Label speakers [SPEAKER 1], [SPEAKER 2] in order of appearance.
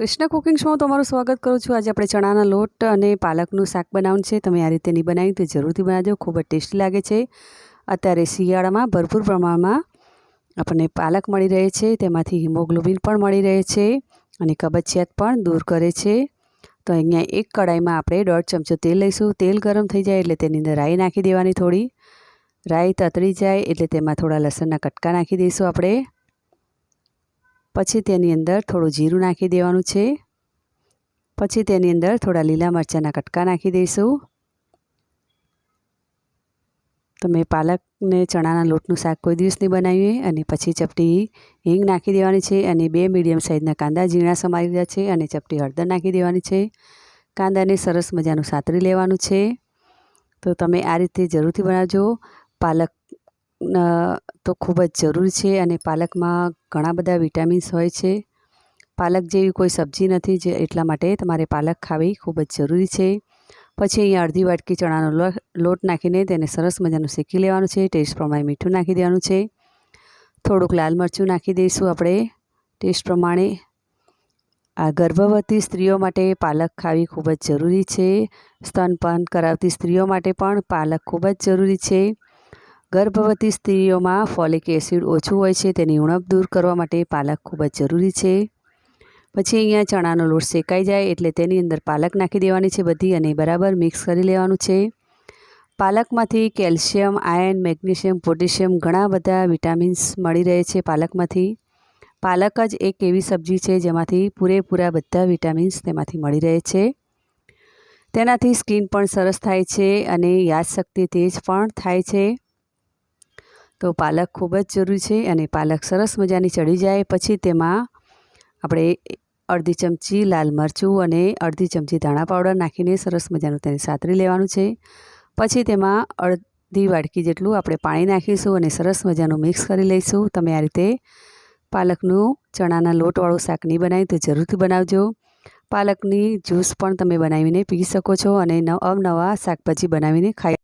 [SPEAKER 1] Krishna cooking શોમાં તમારું સ્વાગત કરું છું. આજે આપણે ચણાના લોટ અને પાલકનું શાક બનાવવાનું છે. તમે આ રીતે નહીં બનાવ્યું તો જરૂરથી બનાવજો. ખૂબ જ ટેસ્ટી લાગે છે. અત્યારે શિયાળામાં ભરપૂર પ્રમાણમાં આપણને પાલક મળી રહે છે. તેમાંથી હિમોગ્લોબિન પણ મળી રહે છે અને કબજિયાત પણ દૂર કરે છે. તો અહીંયા એક કડાઈમાં આપણે દોઢ ચમચો તેલ લઈશું. તેલ ગરમ થઈ જાય એટલે તેની અંદર રાઈ નાખી દેવાની થોડી. રાઈ તતરી જાય એટલે તેમાં થોડા લસણના કટકા નાખી દઈશું આપણે. પછી તેની અંદર થોડું જીરું નાખી દેવાનું છે. પછી તેની અંદર થોડા લીલા મરચાંના કટકા નાખી દઈશું. તમે પાલકને ચણાના લોટનું શાક કોઈ દિવસ નહીં બનાવ્યું અને પછી ચપટી હિંગ નાખી દેવાની છે અને બે મીડિયમ સાઇઝના કાંદા ઝીણા સમારી રહ્યા છે અને ચપટી હળદર નાખી દેવાની છે. કાંદાને સરસ મજાનું સાતરી લેવાનું છે. તો તમે આ રીતે જરૂરથી બનાવજો. પાલક તો ખૂબ જ જરૂરી છે અને પાલકમાં ઘણા બધા વિટામિન્સ હોય છે. પાલક જેવી કોઈ સબ્જી નથી જે એટલા માટે તમારે પાલક ખાવી ખૂબ જ જરૂરી છે. પછી અહીંયા અડધી વાટકી ચણાનો લોટ નાખીને તેને સરસ મજાનું શેકી લેવાનું છે. ટેસ્ટ પ્રમાણે મીઠું નાખી દેવાનું છે. થોડુંક લાલ મરચું નાખી દઈશું આપણે. ટેસ્ટ પ્રમાણે આ ગર્ભવતી સ્ત્રીઓ માટે પાલક ખાવી ખૂબ જ જરૂરી છે. સ્તનપાન કરાવતી સ્ત્રીઓ માટે પણ પાલક ખૂબ જ જરૂરી છે. ગર્ભવતી સ્ત્રીઓમાં ફોલિક એસિડ ઓછું હોય છે, તેની ઉણપ દૂર કરવા માટે પાલક ખૂબ જ જરૂરી છે. પછી અહીંયા ચણાનો લોટ શેકાઈ જાય એટલે તેની અંદર પાલક નાખી દેવાની છે બધી અને બરાબર મિક્સ કરી લેવાનું છે. પાલકમાંથી કેલ્શિયમ આયર્ન મેગ્નેશિયમ, પોટેશિયમ ઘણા બધા વિટામિન્સ મળી રહે છે પાલકમાંથી. પાલક જ એક એવી સબ્જી છે જેમાંથી પૂરેપૂરા બધા વિટામિન્સ તેમાંથી મળી રહે છે. તેનાથી સ્કિન પણ સરસ થાય છે અને યાદશક્તિ તેજ પણ થાય છે. તો પાલક ખૂબ જ જરૂરી છે અને પાલક સરસ મજાની ચડી જાય. પછી તેમાં આપણે અડધી ચમચી લાલ મરચું અને અડધી ચમચી ધાણા પાવડર નાખીને સરસ મજાનું તેને સાતરી લેવાનું છે. પછી તેમાં અડધી વાડકી જેટલું આપણે પાણી નાખીશું અને સરસ મજાનું મિક્સ કરી લઈશું. તમે આ રીતે પાલકનું ચણાના લોટવાળું શાક નહીં બનાવ્યું તો જરૂરથી બનાવજો. પાલકની જ્યુસ પણ તમે બનાવીને પી શકો છો અને અવનવા શાકભાજી બનાવીને ખાઈ